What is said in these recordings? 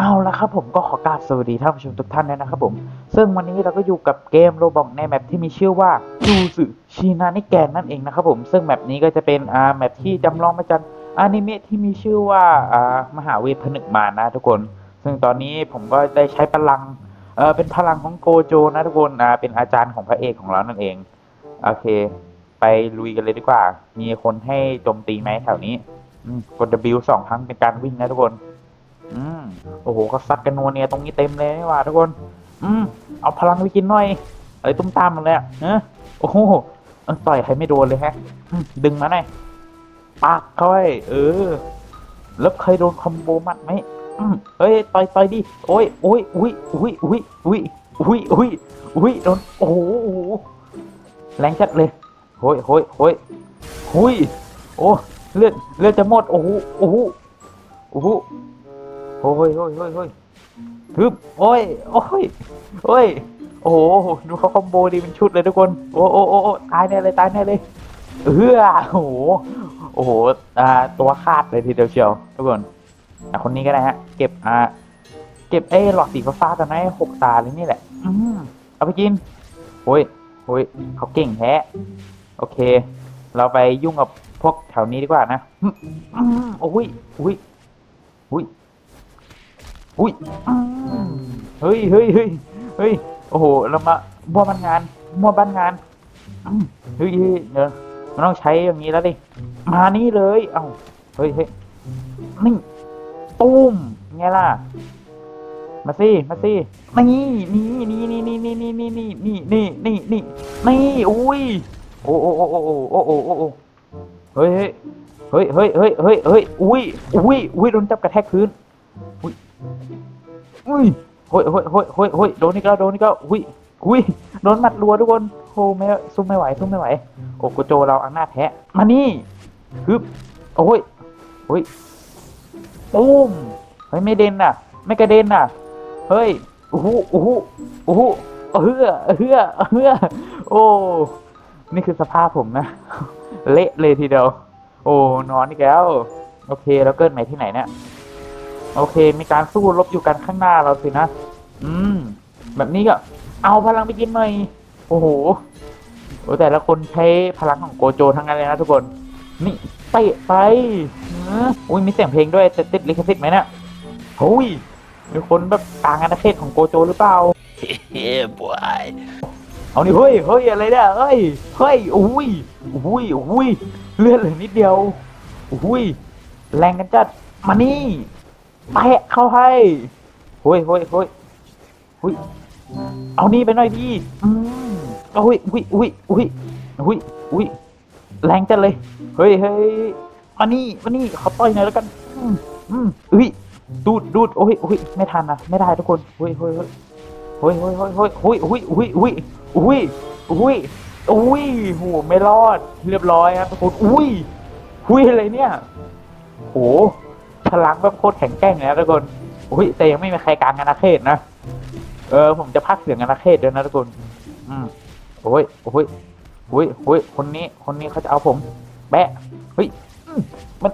เอาละครับผมก็ขอกราบสวัสดีท่านผู้ชมทุกท่านด้วยนะครับผม ซึ่งวันนี้เราก็อยู่กับเกมโรบอกในแมปที่มีชื่อว่าจูสึชินานิแกนนั่นเองนะครับผมซึ่งแมปนี้ก็จะเป็นอ่าแมปที่จำลองมาจากอนิเมะที่มีชื่อว่าอ่ามหาเวทผนึกมานะทุกคน ซึ่งตอนนี้ผมก็ได้ใช้พลังเออเป็นพลังของโกโจนะทุกคนอ่าเป็นอาจารย์ของพระเอกของเรานั่นเองโอเค ไปลุยกันเลยดีกว่า มีคนให้โจมตีไหมแถวนี้อืมกด W สองครั้งเป็นการวิ่งนะทุกคน อืมโอ้โหก็ซัดกันนัวเนียตรงนี้เต็มเลยนี่ว่าทุกคน อืมเอาพลังไปกินหน่อยอะไรตุ้มตามมันเลยอะเนอโอ้โหต่อยใครไม่โดนเลยแฮะ ดึงมาหน่อยปักเข้าไปเออ แล้วเคยโดนคอมโบมัดไหมอืมเอ้ยต่อยต่อยดิโอ้ยโอ้ยอุ้ยอุ้ยอุ้ยอุ้ยอุ้ยอุ้ยอุ้ยโดนโอ้โหโอ้โหแรงจัดเลยโอ้ยโอ้ยโอ้ยโอ้ยโอ้เลือดเลือดจะหมดโอ้โหโอ้โหโอ้โห โอ้ยโอ้ยโอ้ยโอ้ยทึบโอ้ยโอ้ยโอ้ยโอ้โหดูเขาคอมโบดีเป็นชุดเลยทุกคนโอ้โอ้โอ้ตายแน่เลยตายแน่เลยเออโอ้โหโอ้โหอ่าตัวคาดเลยทีเดียวเชียวทุกคนอะคนนี้ก็ได้ฮะ เก็บอ่าเก็บไอ้หลอดสีฟ้าๆตอนนั้หกตาเลยนี่แหละอืมเอาไปกินโอ้ยโอ้ยเขาเก่งแท้โอเค เราไปยุ่งกับพวกแถวนี้ดีกว่านะอืมอืมโอ้ยอุ้ยอุ้ย อุ้ยอืมเฮ้ยเฮ้ยเฮ้ยเฮ้ยโอ้โหเรามามั่วบ้านงานมั่วบ้านงานอืมเฮ้ยเฮ้ยเดี๋ยวมันต้องใช้อย่างนี้แล้วดิมานี่เลยเอ้าเฮ้ยเฮ้ยนี่ตุ้มไงล่ะมาสิมาสินี่นี่นี่นี่นี่นี่นี่นี่นี่นี่นี่นี่นี่นี่อุ้ยโอ้โอ้โอ้โอ้โอ้โอ้โอ้โอ้โอ้เฮ้ยเฮ้ยเฮ้ยเฮ้ยเฮ้ยเฮ้ยเฮ้ยอุ้ยอุ้ยอุ้ยโดนจับกระแทกพื้นอุ้ย โอ้ยโอ้ยโอ้ยโอ้ยโอ้ยโดนนี่ก็โดนนี่ก็อุ้ยอุ้ยโดนหมัดรัวทุกคนโอ้ไม่สู้ไม่ไหวสู้ไม่ไหว โอ้โกโจเราอังหน้าแท้มานี่ฮึบโอ้ยโอ้ยปุ้มเฮ้ยไม่เด่นน่ะ ไม่กระเด็นน่ะ เฮ้ยโอ้โหโอ้โหโอ้โหเฮือเฮือเฮือโอ้นี่คือสภาพผมนะ เละเลยทีเดียว โอ้นอนอีกแล้ว โอเค แล้วเกิดใหม่ที่ไหนเนี่ย โอเค มีการสู้รบอยู่กันข้างหน้าเราสินะ อืม แบบนี้ก็ เอาพลังไปกินหน่อย โอ้โห โอ้แต่ละคนใช้พลังของโกโจทั้งนั้นเลยนะทุกคน นี่เตะไปเอออุ้ยมีเสียงเพลงด้วยจะติดลิขสิทธิ์ไหมเนี่ยโอ้ย มีคนแบบต่างอาณาเขตของโกโจหรือเปล่า yeah, boy. เอานี่เฮ้ยเฮ้ยอะไรเนี่ยเฮ้ย เฮ้ย อุ้ย อุ้ย อุ้ย เลือดเหลือนิดเดียว อุ้ย แรงกันจัด มานี่ แตะเข้าให้เฮ้ยเฮ้ยเฮ้ยเฮ้ยเอานี่ไปหน่อยพี่อืมเอาอุ้ยอุ้ยอุ้ยอุ้ยอุ้ยอุ้ยแรงจัดเลย เฮ้ยเฮ้ยมานี่มานี่เขาต่อยหน่อยแล้วกัน อืมอืมอุ้ยดูดดูดโอ้ยโอ้ยไม่ทันนะไม่ได้ทุกคนเฮ้ยเฮ้ยเฮ้ยเฮ้ยเฮ้ยเฮ้ยเฮ้ยเฮ้ยเฮ้ยเฮ้ยเฮ้ยเฮ้ยเฮ้ยเฮ้ยโหไม่รอด เรียบร้อยครับทุกคนอุ้ยอุ้ยอะไรเนี่ยโห พลังแบบโคตรแข็งแกร่งเลยนะทุกคนอุ้ยแต่ยังไม่มีใครกลางอาณาเขตนะ เออ ผมจะพักเสียงอาณาเขตด้วยนะทุกคน อืมโอ้ยโอ้ยโอ้ยโอ้ยคนนี้ คนนี้เขาจะเอาผม แบะเฮ้ยมัน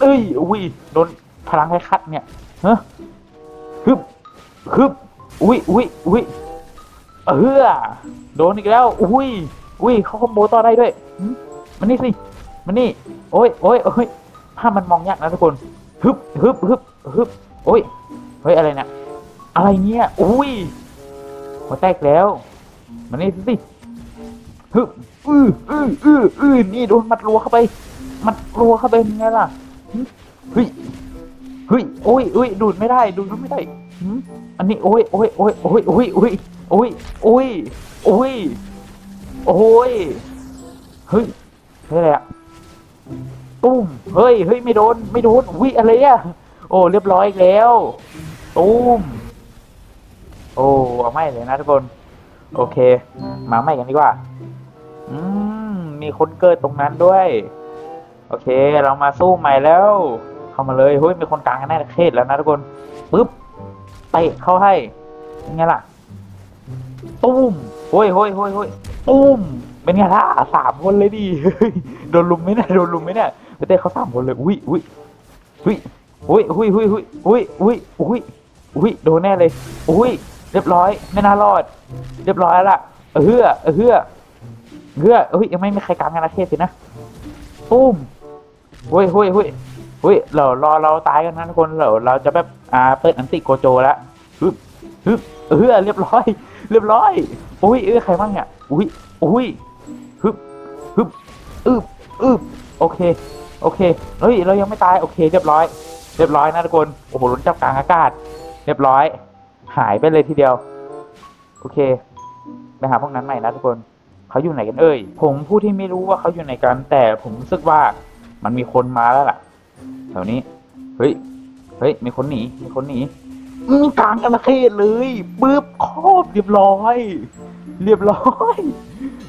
เอ้ยอุ้ยโดนพลังให้คัดเนี่ยเฮ้ฮึบฮึบอุ้ยอุ้ยอุ้ยเออโดนอีกแล้ว อุ้ยอุ้ยเขาคอมโบต่อได้ด้วยมันนี่สิมันนี่ โอ้ยโอ้ยโอ้ยภาพมันมองยากนะทุกคน ฮึบฮึบฮึบฮึบโอ้ย เฮ้ย อะไรเนี่ย อะไรเงี้ยอุ้ยหัวแตกแล้ว มันนี่สิฮึบอืออืออืออือนี่โดนมัดรัวเข้าไป มัดรัวเข้าไปยังไงล่ะเฮ้ยเฮ้ยโอ้ยโอ้ยดูดไม่ได้ดูดไม่ได้อันนี้โอ้ยโอ้ยโอ้ยโอ้ยโอ้ยโอ้ยโอ้ยโอ้ยโอ้ยโอ้ยเฮ้ยเฮ้ยอะไรอะ ตุ้มเฮ้ยเฮ้ยไม่โดนไม่โดนอุ้ยอะไรอะโอ้เรียบร้อยแล้วตุ้มโอ้เอาไม่เลยนะทุกคน โอเค มาไม่กันดีกว่า อืมมีคนเกิดตรงนั้นด้วย โอเค เรามาสู้ใหม่แล้ว เข้ามาเลยเฮ้ยมีคนกลางกันแน่เขตแล้วนะทุกคนปึ๊บเตะเข้าให้เป็นไงล่ะตุ้มโอ้ยโอ้ยโอ้ยโอ้ยตุ้มเป็นไงล่ะสามคนเลยดิโดนลุมไหมเนี่ยโดนลุมไหมเนี่ย ไปเตะเขาสามคนเลย อุ้ยอุ้ยอุ้ยอุ้ยอุ้ยอุ้ยอุ้ยอุ้ยอุ้ยอุ้ยโดนแน่เลย อุ้ยเรียบร้อย ไม่น่ารอด เรียบร้อยแล้วล่ะเออเฮือเออเฮือเฮือเฮ้ยยังไม่มีใครกลางกันนะเทศสินะปุ้มเฮ้ยเฮ้ยเฮ้ยเฮ้ยเรารอเราตายกันนะทุกคนเราเราจะแบบอ่าเปิดอันติโกโจแล้วฮึบฮึบเออเฮือเรียบร้อย เรียบร้อย อุ้ยเออใครบ้างเนี่ยอุ้ยอุ้ยฮึบฮึบอึบอึบโอเค โอเคเฮ้ยเรายังไม่ตายโอเค เรียบร้อย เรียบร้อยนะทุกคนโอ้โหลุ้นจับกลางอากาศ เรียบร้อย หายไปเลยทีเดียว โอเคไปหาพวกนั้นใหม่นะทุกคนเขาอยู่ไหนกันเอ่ยผมผู้ที่ไม่รู้ว่าเขาอยู่ไหนกัน แต่ผมรู้สึกว่ามันมีคนมาแล้วล่ะแถวนี้เฮ้ยเฮ้ยมีคนหนีมีคนหนีกลางอาณาเขตเลยปึ๊บครอบเรียบร้อย เรียบร้อย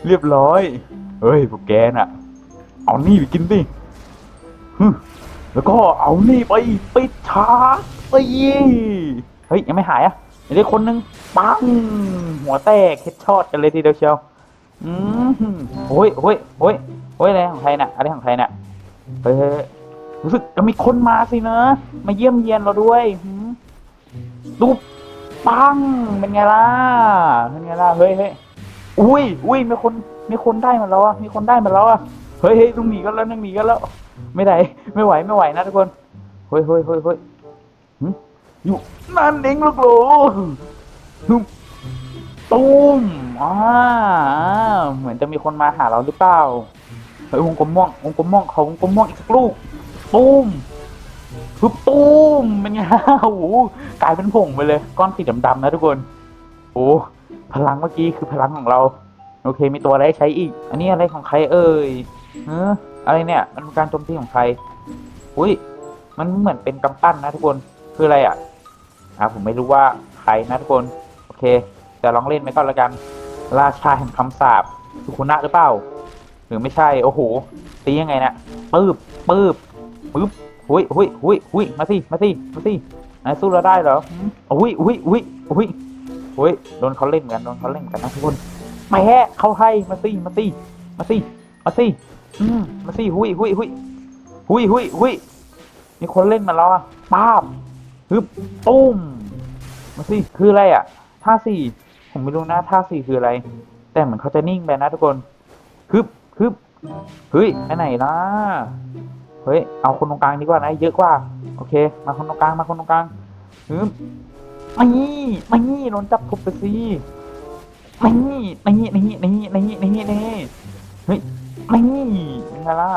เรียบร้อยเฮ้ยพวกแกน่ะ เอานี่ไปกินดิ แล้วก็เอานี่ไปปิดฉากสิเฮ้ยยังไม่หายอะยังได้คนนึงปังหัวแตกเฮ็ดช็อตกันเลยทีเดียวเชียวอืมโอ้ยโอ้ยโอ้ยโอ้ยอะไรของใครน่ะอะไรของใครน่ะเฮ้ยเฮ้ยเฮ้ยรู้สึกจะมีคนมาสินะมาเยี่ยมเยียนเราด้วยดูปังเป็นไงล่ะเป็นไงล่ะเฮ้ยเฮ้ยอุ้ยอุ้ยมีคนมีคนได้มาแล้วอะมีคนได้มาแล้วอะเฮ้ยเฮ้ยต้องหนีกันแล้วต้องหนีกันแล้ว ไม่ได้ ไม่ไหวไม่ไหวนะทุกคนเฮ้ยเฮ้ยเฮ้ยเฮ้ยหึอยู่นั่นเองลูกโหลฮึมตูมอ่าเหมือนจะมีคนมาหาเราหรือเปล่าเฮ้ยวงกลมม่วงวงกลมม่วงเขาวงกลมม่วงอีกสักลูกตูมฮึบตูมเป็นไงโอ้โหกลายเป็นผงไปเลย ก้อนสีดำๆนะทุกคนโอ้พลังเมื่อกี้คือพลังของเรา โอเค มีตัวอะไรให้ใช้อีก อันนี้อะไรของใครเอ่ยเออ อะไรเนี่ยมันเป็นการโจมตีของใครอุ้ยมันเหมือนเป็นกำปั้นนะทุกคนคืออะไรอะอ่าผมไม่รู้ว่าใครนะทุกคนโอเคแต่ลองเล่นไปก่อนละกัน ราชาแห่งคำสาปสุคุนะหรือเปล่าหรือไม่ใช่โอ้โหตียังไงนะปืบปืบปึ๊บหุยหุยหุยหุยมาสิมาสิมาสินายสู้เราได้เหรออุ้ยอุ้ยอุ้ยอุ้ยอุ้ยโดนเขาเล่นเหมือนกันโดนเขาเล่นเหมือนกันนะทุกคนไม่แหมเขาให้มาสิมาสิมาสิมาสิ อืมมาสิหุยหุยหุยหุยหุยหุยมีคนเล่นมาแล้วอะป้าบฮึบตุ้มมาสิคืออะไรอะท่าสี่ผมไม่รู้นะท่าสี่คืออะไร แต่เหมือนเขาจะนิ่งไปนะทุกคนฮึบฮึบเฮ้ยไปไหนล่ะเฮ้ยเอาคนตรงกลางดีกว่านะเยอะกว่า โอเค มาคนตรงกลางมาคนตรงกลางฮึบมานี่มานี่โดนจับทุบไปสิมานี่มานี่นี่นี่นี่นี่นี่เฮ้ยมานี่เป็ นไงล่ะ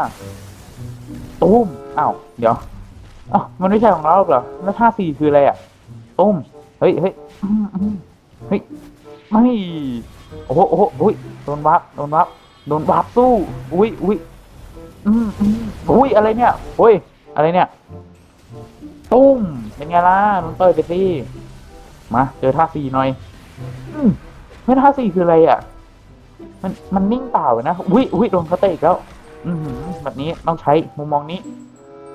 ตุ้มอ้าวเดี๋ยวอ้าวมันไม่ใช่ของเราหรอกเหรอแล้วท่าสี่คืออะไรอะตุ้มเฮ้ยเฮ้ยเฮ้ยไม่โอ้โหโอ้โหอุ้ยโดนวับโดนวับโดนวับสู้อุ้ยอุ้ยอืมอืมอุ้ยอะไรเนี่ยโอ้ยอะไรเนี่ยตุ้มเป็นไงล่ะโดนเต้ยไปสิมาเจอท่าสี่หน่อย อืมไม่ท่าสี่คืออะไรอะ มันมันนิ่งเปล่านะอุ้ยอุ้ยโดนเขาเตะอีกแล้ว อืมแบบนี้ต้องใช้มุมมองนี้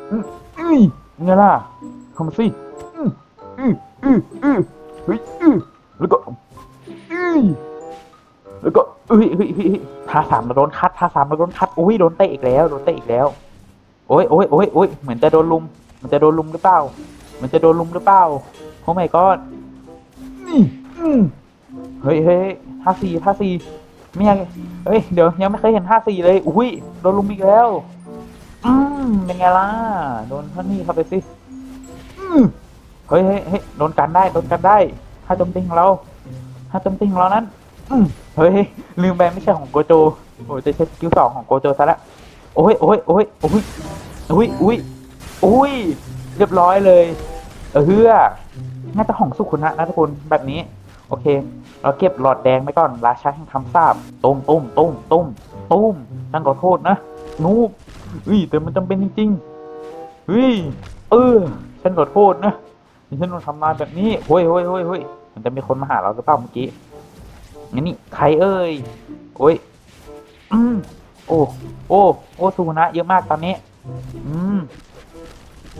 อืมอุ้ยเป็นไงล่ะเขามาสิอืมอืออืออือเฮ้ยอือแล้วก็อือแล้วก็เอ้ยเฮ้ยเฮ้ยเฮ้ยท่าสามเราโดนคัดท่าสามเราโดนคัดอุ้ยโดนเตะอีกแล้วโดนเตะอีกแล้ว โอ้ยโอ้ยโอ้ยโอ้ยเหมือนจะโดนลุมมันจะโดนลุมหรือเปล่า มันจะโดนลุมหรือเปล่าโอ้ไม่ก็อืมเฮ้ยเฮ้ยท่าสี่ท่าสี่ ไม่ยังเฮ้ย เดี๋ยวยังไม่เคยเห็นท่าสี่เลย อุ้ย โดนลุมอีกแล้ว อืมเป็นไงล่ะ โดนท่านี่เข้าไปสิ อืมเฮ้ยเฮ้ยเฮ้ยโดนกันได้ โดนกันได้ถ้าจมตีของเราถ้าจมตีของเรานั้น อืมเฮ้ย ลืมไปไม่ใช่ของโกโจ โอ้ยจะใช้สกิลสองของโกโจซะละ โอ้ยโอ้ยโอ้ยโอ้ยโอ้ยโอ้ยโอ้ย เรียบร้อยเลย เออเฮือน่าจะของสุขุนะนะทุกคนแบบนี้ โอเค เราเก็บหลอดแดงไว้ก่อน ราชาแห่งคำสาบตุ้มตุ้มตุ้มตุ้มตุ้มฉันขอโทษนะนูบเฮ้ยแต่มันจำเป็นจริงๆเฮ้ยเออ ฉันขอโทษนะนี่ฉันต้องทำงานแบบนี้เฮ้ยเฮ้ยเฮ้ยเฮ้ยมันจะมีคนมาหาเราหรือเปล่าเมื่อกี้งั้นนี่ใครเอ่ยโอ้ยอืมโอ้โอ้โอ้สุนะเยอะมากตอนนี้ อืม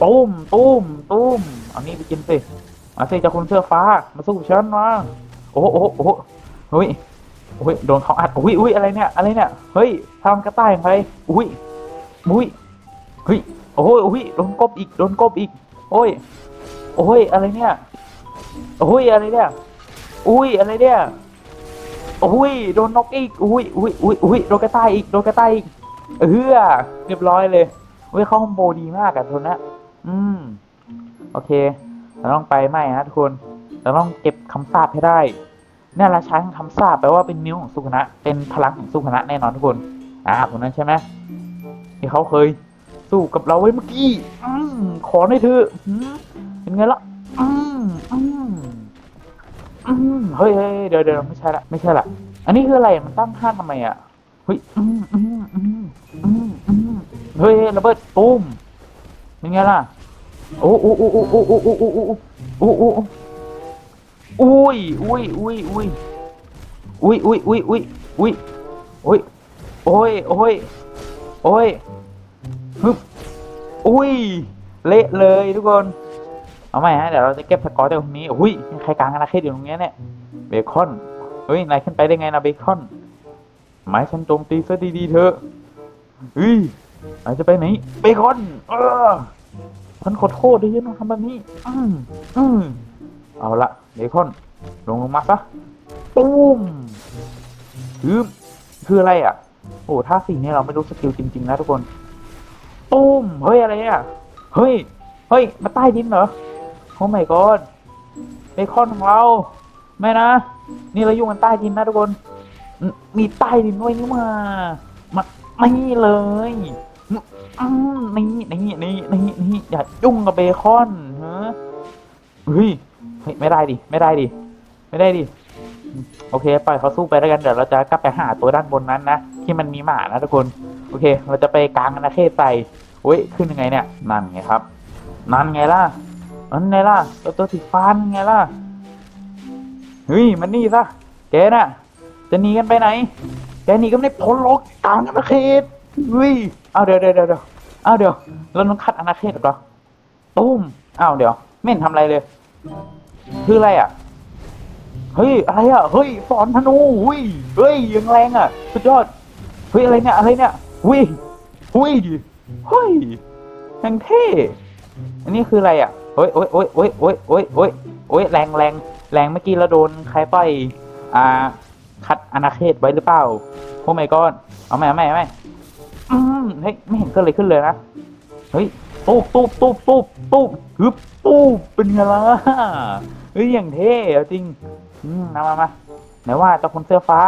ตุ้มตุ้มตุ้มเอานี่ไปกินสิ มาสิเจะคุณเสื้อฟ้า มาสู้กับฉันมาโอ้โหโอ้โหโอ้โหเฮ้ยโอ้ยโดนเขาอัดอุ้ยอุ้ยอะไรเนี่ยอะไรเนี่ยเฮ้ยทำกระต่ายของใครอุ้ยอุ้ยเฮ้ยโอ้ยโอ้ยโดนกบอีกโดนกบอีก โอ้ยโอ้ยอะไรเนี่ยโอ้ยอะไรเนี่ยอุ้ยอะไรเนี่ยอุ้ยโดนนกอีกอุ้ยอุ้ยอุ้ยอุ้ยโดนกระต่ายอีกโดนกระต่ายอีกเออเรียบร้อยเลยเว้ยเข้าคอมโบดีมากอะทุนนะอืมโอเค เราต้องไปไหมฮะทุกคน เราต้องเก็บคำสาปให้ได้เนี่ยราชาแห่งคำสาปแปลว่าเป็นนิ้วของสุขนะเป็นพลังของสุขนะแน่นอนทุกคน อ่าคนนั้นใช่ไหมที่เขาเคยสู้กับเราไว้เมื่อกี้อืมขอหน่อยเถอะอืมเป็นไงล่ะอืมอืมอืมเฮ้ยเฮ้ยเดี๋ยวเดี๋ยวไม่ใช่ละไม่ใช่ละ อันนี้คืออะไร มันตั้งค่าทำไมอะ เฮ้ยอืมอืมอืมอืมอืมเฮ้ยระเบิดตูมเป็นไงล่ะ โอ้โอ้โอ้โอ้โอ้โอ้โอ้โอ้โอ้โอ้โอ้อุ้ยอุ้ยอุ้ยอุ้ยอุ้ยอุ้ยอุ้ยอุ้ยอุ้ยอุ้ยโอ้ยโอ้ยโอ้ยฮึบอุ้ยเละเลยทุกคนเอาใหม่ฮะเดี๋ยวเราจะเก็บสกอร์ตรงนี้อุ้ยใครกลางอาณาเขตอยู่ตรงเนี้ยเนี่ยเบคอนเฮ้ยนายขึ้นไปได้ไงนะเบคอนหมายฉันโจมตีซะดีๆเถอะเฮ้ยนายจะไปไหนเบคอนเออ ฉันขอโทษด้วยที่ต้องทำแบบนี้ อืมอืมเอาละเบคอน ลงลงมาซะตูมคือคืออะไรอะ โอ้ท่าสี่นี่เราไม่รู้สกิลจริง ๆ นะทุกคนตูมเฮ้ยอะไรอะ เฮ้ย เฮ้ย มาใต้ดินเหรอ โอ้ my god เบคอนของเรา ไม่นะ นี่เราอยู่กันใต้ดินนะทุกคน มีใต้ดินด้วยนี่มามานี่เลย อืมนี่นี่นี่นี่นี่อย่ายุ่งกับเบคอนเฮ้เฮ้ยเฮ้ยไม่ได้ดิไม่ได้ดิไม่ได้ดิโอเคปล่อยเขาสู้ไปแล้วกันเดี๋ยวเราจะกลับไปหาตัวด้านบนนั้นนะที่มันมีหมานะทุกคนโอเค เราจะไปกลางอาเขตใส่โอ้ยขึ้นยังไงเนี่ยนั่นไงครับ นั่นไงล่ะนั่นไงล่ะตัวตัวสีฟ้านไงล่ะเฮ้ยมันนี่ซะแกน่ะ จะหนีกันไปไหนแกหนีก็ไม่พ้นหรอกกลางอาณาเขตเฮ้ยเอาเดี๋ยวเดี๋ยวเดี๋ยว เดี๋ยวเดี๋ยวเราต้องคัดอาณาเขตหรอตุ้มอ้าวเดี๋ยวไม่เห็นทำอะไรเลยคืออะไรอะเฮ้ยอะไรอะเฮ้ยสอนธนูหุ้ยเฮ้ยยังแรงอะสุดยอดเฮ้ยอะไรเนี่ยอะไรเนี่ยหุ้ยหุ้ยเฮ้ยยังเท่อันนี้คืออะไรอะโอ้ยโอ้ยโอ้ยโอ้ยโอ้ยโอ้ยโอ้ยโอ้ยแรงแรงแรงเมื่อกี้เราโดนใครต่อยอ่าคัดอาณาเขตไว้หรือเปล่าโอ้ไม่ก้อนเอาไหมเอาไหมเอาไหม อืมเฮ้ยไม่เห็นเกิดอะไรขึ้นเลยนะ เฮ้ยตูบตูบตูบตูบตูบฮึบตูบเป็นไงล่ะเฮ้ยอย่างเท่จริงอืมมามามาไหนว่าเจ้าคนเสื้อฟ้า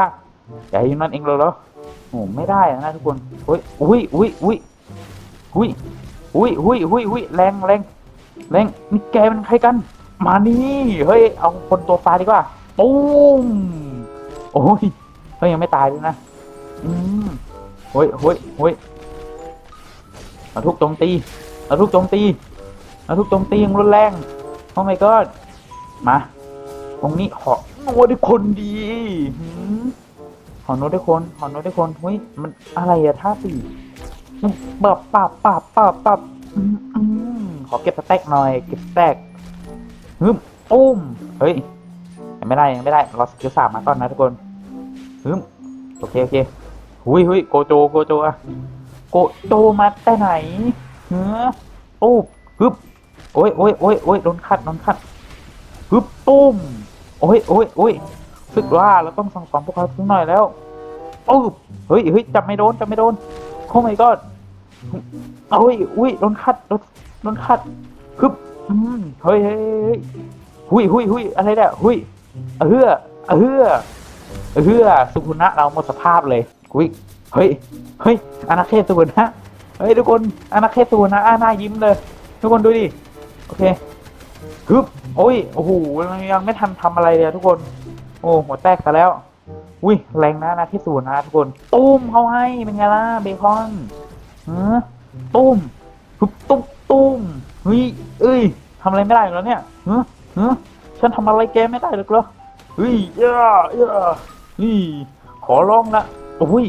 อย่าให้ยนั่นเองเลยเหรอโอ้ไม่ได้นะทุกคนเฮ้ยอุ้ยอุ้ยอุ้ยอุ้ยอุ้ยอุ้ยอุ้ยอุ้ยแรงแรงแรงนี่แกเป็นใครกัน มานี่เฮ้ยเอาคนตัวฟ้าดีกว่าปุ้มโอ้ยเฮ้ยยังไม่ตายด้วยนะ อืม โอ้ยโอ้ยโอ้ยเอาทุกโจมตีเอาทุกโจมตีเอาทุกโจมตีอย่างรุนแรงโอ้ my god มาตรงนี้ขอโน้ตด้วยคนดีหืมขอโน้ตด้วยคนขอโน้ตด้วยคนเฮ้ยมันอะไรอะท่าสี่ปับปับปับปับปับขอเก็บสแต็กหน่อยเก็บสแต็กฮึมปุ้มเฮ้ยยังไม่ได้ยังไม่ได้รอสกิลสามมาก่อนนะทุกคนฮึมโอเคโอเค หุยหุยโกโจโกโจอะโกโจมาแต่ไหนเนื้อปุ๊บฮึบโอ้ยโอ้ยโอ้ยโอ้ยโดนขัดโดนขัดฮึบปุ้มโอ้ยโอ้ยโอ้ยสึกว่าเราต้องสั่งสอนพวกเขาสักหน่อยแล้วปุ๊บเฮ้ยเฮ้ยจับไม่โดนจับไม่โดนโอ้ my god โอ้ยอุ้ยโดนขัดโดนโดนขัดฮึบอืมเฮ้ยเฮ้ยเฮ้ยหุยหุยหุยอะไรเนี่ยหุยเออเออเออสุขุนะเราหมดสภาพเลย กุ้ยเฮ้ยเฮ้ยอาณาเขตสุขุนะเฮ้ยทุกคนอาณาเขตสุขุนะอาหน้ายิ้มเลย ทุกคนดูดิโอเคฮึบโอ้ยโอ้โหยังไม่ทันทำอะไรเลยทุกคน โอ้หัวแตกซะแล้ว อุ้ยแรงนะอาณาเขตสุขุนะทุกคนตุ้มเขาให้เป็นไงล่ะเบคอนเออตุ้มฮึบตุ้มตุ้มเฮ้ยเอ้ยทำอะไรไม่ได้แล้วเนี่ยเฮ้อเฮ้อฉันทำอะไรแกไม่ได้หรอกเหรอเฮ้ยย่าย่าเฮ้ยขอร้องละ โอ้ย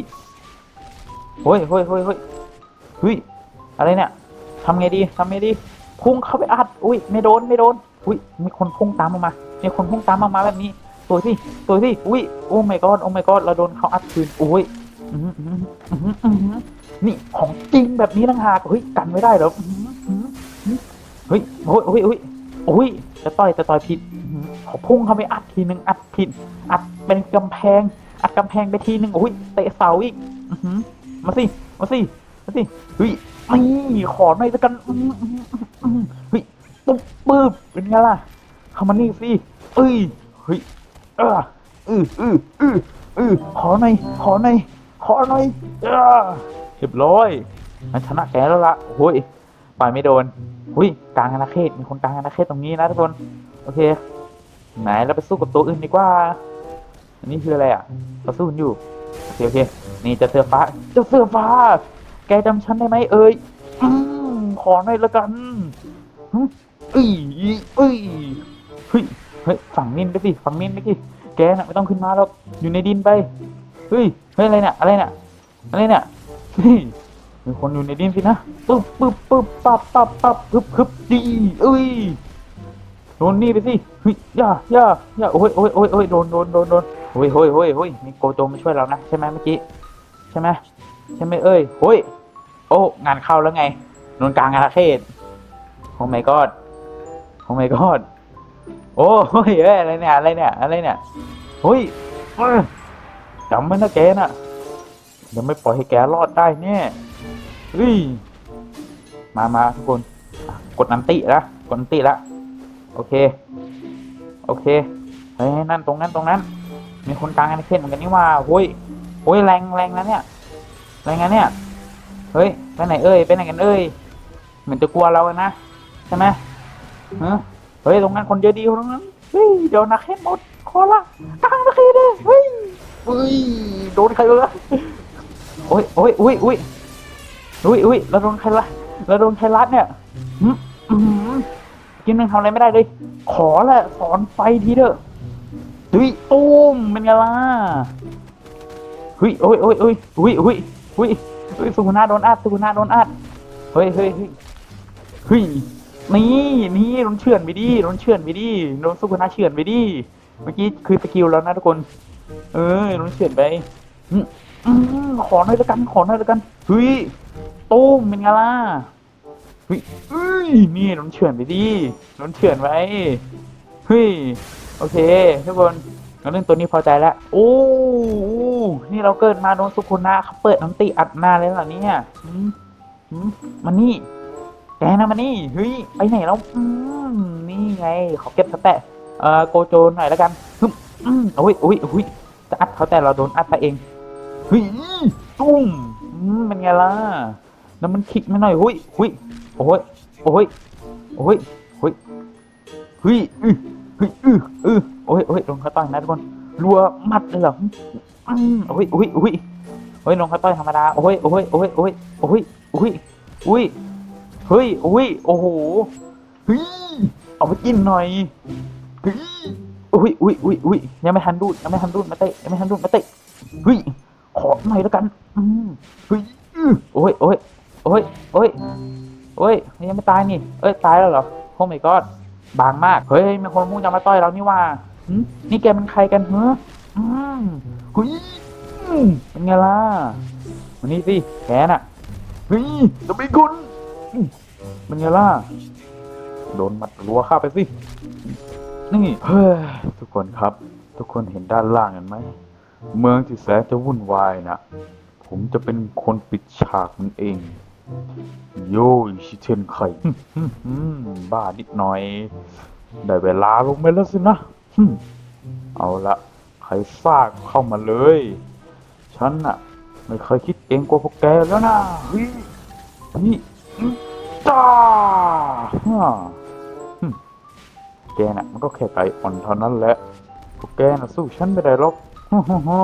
เฮ้ยเฮ้ยเฮ้ยเฮ้ยเฮ้ยอะไรเนี่ยทำไงดีทำไงดี พุ่งเข้าไปอัด อุ้ย ไม่โดน ไม่โดน อุ้ย มีคนพุ่งตามออกมา มีคนพุ่งตามออกมาแบบนี้ตัวสิตัวสิอุ้ย โอ้ my god โอ้ my god เราโดนเขาอัดคืนโอ้ยอื้อหืออื้อหืออื้อหืออื้อหือนี่ของจริงแบบนี้ต่างหากเฮ้ย กันไม่ได้หรอเฮ้ยโอ้ยโอ้ยโอ้ยโอ้ยจะต่อยจะต่อยผิดอื้อหืออพุ่งเข้าไปอัดทีหนึ่งอัดผิด อัดเป็นกำแพง อัดกำแพงไปทีหนึ่งโอ้ยเตะเสาอีกมาสิมาสิมาสิเฮ้ยนี่ขอหน่อยสักกันเฮ้ยปุ๊บปึ๊บเป็นไงล่ะเข้ามานี่สิเอ้ยเฮ้ยเอออืออืออืออือขอหน่อยขอหน่อยขอหน่อยเออเรียบร้อยมันชนะแกแล้วล่ะโอ้ยปล่อยไม่โดนหุ้ยกลางอาณาเขตมีคนกลางอาณาเขตตรงนี้นะทุกคน โอเค ไหนเราไปสู้กับตัวอื่นดีกว่า อันนี้คืออะไรอะเราสู้อยู่ โอเคโอเค นี่จะเสือฟ้าเจ้าเสือฟ้า แกจำฉันได้ไหมเอ่ยอขอหน่อยละกันเอ้ยเอ้ยเฮ้ย เฮ้ย ฝั่งนินไปสิ ฝั่งนินไปสิ แกน่ะไม่ต้องขึ้นมาหรอก อยู่ในดินไป เฮ้ย เฮ้ย อะไรเนี่ย อะไรเนี่ย อะไรเนี่ยเฮ้ยมีคนอยู่ในดินสินะปึ๊บปึ๊บปึ๊บปั๊บปับปับปึ๊บปึ๊บดีเอ้ยโดนนี่ไปสิเฮ้ยอย่าอย่าอย่าโอ้ยโอ้ยโอ้ยโอ้ยโดนโดนโดนโดน โอ้ยโอ้ยโอ้ยโอ้ยมีโกโจมาช่วยเรานะใช่ไหมเมื่อกี้ใช่ไหมใช่ไหมเอ้ยโอ้ยโอ้งานเข้าแล้วไงโดนกลางอาณาเขตโอ้ my god โอ้ my god โอ้เฮ้ยอะไรเนี่ยอะไรเนี่ยอะไรเนี่ยเฮ้ยจำไว้นะแกน่ะเดี๋ยวไม่ปล่อยให้แกรอดได้แน่เฮ้ยมามาทุกคนกดนันติละกดนันติละโอเค โอเคเฮ้ยนั่นตรงนั้นตรงนั้น มีคนกลางอาณาเขตเหมือนกันนี่ว่าโอ้ยโอ้ยแรงแรงนะเนี่ยแรงนะเนี่ย เฮ้ยไปไหนเอ้ยไปไหนกันเอ้ย เหมือนจะกลัวเราอะนะใช่ไหมฮะเฮ้ยตรงนั้นคนเยอะดีตรงนั้นเฮ้ยเดี๋ยวนักเขตหมดขอละกลางนักเขตเลยเฮ้ยเฮ้ยโดนใครวะโอ้ยโอ้ยอุ้ยอุ้ยอุ้ยอุ้ยเราโดนใครละเราโดนใครรัดเนี่ยหืมอื้อหือกินนึงทำอะไรไม่ได้เลย ขอแหละสอนไฟทีเถอ เฮ้ยตูมเป็นไงล่ะเฮ้ยโอ้ยโอ้ยโอ้ยอุ้ยอุ้ยอุ้ยเฮ้ยสุกุนาโดนอัดสุกุนาโดนอัดเฮ้ยเฮ้ยเฮ้ยเฮ้ยนี่นี่โดนเฉือนไปดิโดนเฉือนไปดิโดนสุกุนาเฉือนไปดิเมื่อกี้คือสกิลแล้วนะทุกคน เออโดนเฉือนไปอืมอืมขอหน่อยละกันขอหน่อยละกันเฮ้ยตูมเป็นไงล่ะเฮ้ยเอ้ยนี่โดนเฉือนไปดิโดนเฉือนไว้เฮ้ยโอเคทุกคน เราเรื่องตัวนี้พอใจแล้วโอ้โอ้นี่เราเกิดมาโดนสุกุนาเขาเปิดน้ำติอัดหน้าเลยเหรอเนี่ยอืมอืมมานี่แกนะมานี่เฮ้ยไปไหนแล้วอืมนี่ไงขอเก็บสแตะเอ่อโกโจหน่อยแล้วกันฮึมอืมโอ้ยโอ้ยโอ้ยจะอัดเขาแต่เราโดนอัดไปเองเฮ้ยตุ้มอืมเป็นไงล่ะแล้วมันคิกไมาหน่อยเฮ้ยเฮ้ยโอ้ยโอ้ยโอ้ยเฮ้ยเฮ้ย ฮ้ยอืออือโอ้ยโอ้ยลงเขาต่อยนะทุกคนรัวมัดเลยเหรออืมโอ้ยโอ้ยโอ้ยโอ้ยลงเขาต่อยธรรมดาโอ้ยโอ้ยโอ้ยโอ้ยโอ้ยโอ้ยโอ้ยเฮ้ยโอ้ยโอ้โหเฮ้ยเอาไปกินหน่อยเฮ้ยอุ้ยอุ้ยอุ้ยอุ้ยยังไม่ทันดูดยังไม่ทันดูดมาเตะยังไม่ทันดูดมาเตะเฮ้ยขอหน่อยแล้วกันอืมเฮ้ยอือโอ้ยโอ้ยโอ้ยโอ้ยโอ้ยยังไม่ตายนี่เอ้ยตายแล้วเหรอโอ้ my god บางมาก เฮ้ยมีคนมุ่งจะมาต่อยเรานี่ว่านี่แกเป็นใครกันเหรออืมเฮ้ยเป็นไงล่ะวันนี้สิแกน่ะเฮ้ยจะเป็นคนอืมเป็นไงล่ะโดนมัดรัวเข้าไปสินี่เฮ้ยทุกคนครับ ทุกคนเห็นด้านล่างกันไหมเมืองที่แสนจะวุ่นวายนะผมจะเป็นคนปิดฉากมันเอง โยชิเทนไข่บ้านิดหน่อย ได้เวลาลงไปแล้วสินะเอาละใครซากเข้ามาเลย ฉันน่ะ ไม่เคยคิดเองกว่าพวกแกแล้วนะเฮ้ยเฮ้ยอืมจ้าฮ่าแกน่ะ มันก็แค่ไก่อ่อนเท่านั้นแหละพวกแกน่ะสู้ฉันไม่ได้หรอกฮ่าฮ่า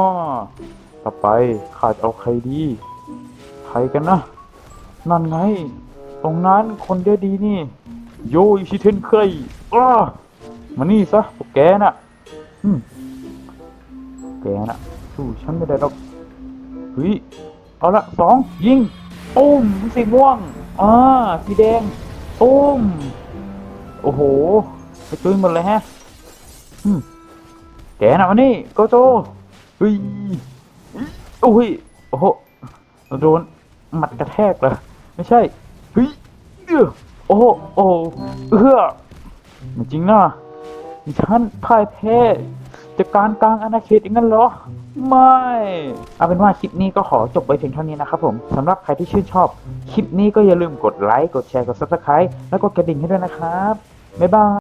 ต่อไปข้าจะเอาใครดี ใครกันนะ นั่นไง ตรงนั้นคนเดียวดีนี่ โยอิชิเทนเคยอ้ามานี่ซะพวกแกน่ะแกน่ะ สู้ฉันไม่ได้หรอกเฮ้ยเอาละสองยิงตุ้มสีม่วงอ่าสีแดงตุ้มโอ้โหไปจุยหมดเลยฮะแกน่ะมานี่โกโจเฮ้ยโอ้ยโอ้โหโดนหมัดกระแทกเหรอ ไม่ใช่เฮ้ยเออโอ้โหโอ้โหเอื้อจริงนะฉันพ่ายแพ้จากการกลางอาณาเขตอย่างนั้นเหรอ ไม่ เอาเป็นว่าคลิปนี้ก็ขอจบไปเพียงเท่านี้นะครับผมสำหรับใครที่ชื่นชอบ คลิปนี้ก็อย่าลืมกดไลค์ กดแชร์ กด subscribe แล้วกดกระดิ่งให้ด้วยนะครับ บ๊ายบาย